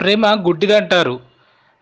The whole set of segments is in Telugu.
ప్రేమ గుడ్డిదంటారు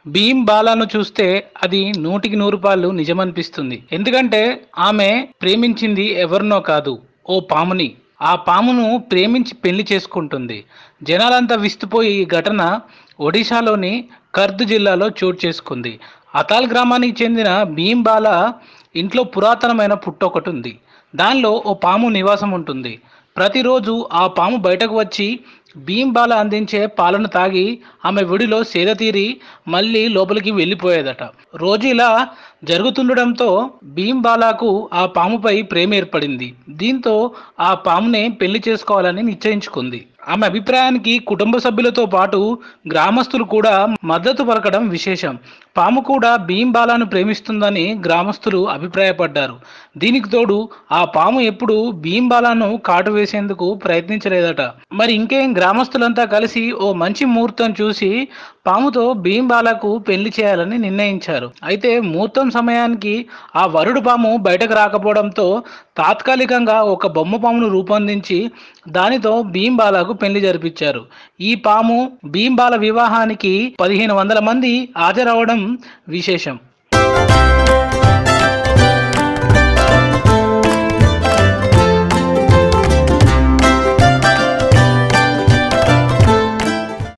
భీం బాలాను చూస్తే అది నూటికి నూరు పాళ్ళు నిజమనిపిస్తుంది. ఎందుకంటే ఆమె ప్రేమించింది ఎవరినో కాదు ఓ పాముని. ఆ పామును ప్రేమించి పెళ్ళి చేసుకుంటుంది. జనాలంతా విస్తుపోయి ఈ ఘటన ఒడిశాలోని కర్ద్ జిల్లాలో చోటు చేసుకుంది. అతాల్ గ్రామానికి చెందిన భీం బాల ఇంట్లో పురాతనమైన పుట్ట ఒకటి ఉంది. దానిలో ఓ పాము నివాసం ఉంటుంది. ప్రతిరోజు ఆ పాము బయటకు వచ్చి భీంబాల అందించే పాలను తాగి ఆమె విడిలో సేద తీరి మళ్ళీ లోపలికి వెళ్ళిపోయేదట. రోజు ఇలా జరుగుతుండడంతో భీంబాలాకు ఆ పాముపై ప్రేమ ఏర్పడింది. దీంతో ఆ పామునే పెళ్ళి చేసుకోవాలని నిశ్చయించుకుంది. ఆమె అభిప్రాయానికి కుటుంబ సభ్యులతో పాటు గ్రామస్తులు కూడా మద్దతు పలకడం విశేషం. పాము కూడా భీంబాలను ప్రేమిస్తుందని గ్రామస్తులు అభిప్రాయపడ్డారు. దీనికి తోడు ఆ పాము ఎప్పుడు భీంబాలను కాటు వేసేందుకు ప్రయత్నించలేదట. మరి ఇంకేం గ్రామస్తులంతా కలిసి ఓ మంచి ముహూర్తం చూసి పాముతో భీంబాలకు పెళ్ళి చేయాలని నిర్ణయించారు. అయితే ముహూర్తం సమయానికి ఆ వరుడు పాము బయటకు రాకపోవడంతో తాత్కాలికంగా ఒక బొమ్మ పామును రూపొందించి దానితో భీంబాలకు పెళ్ళి జరిపించారు. ఈ పాము భీంబాల వివాహానికి పదిహేను వందల మంది హాజరవడం విశేషం.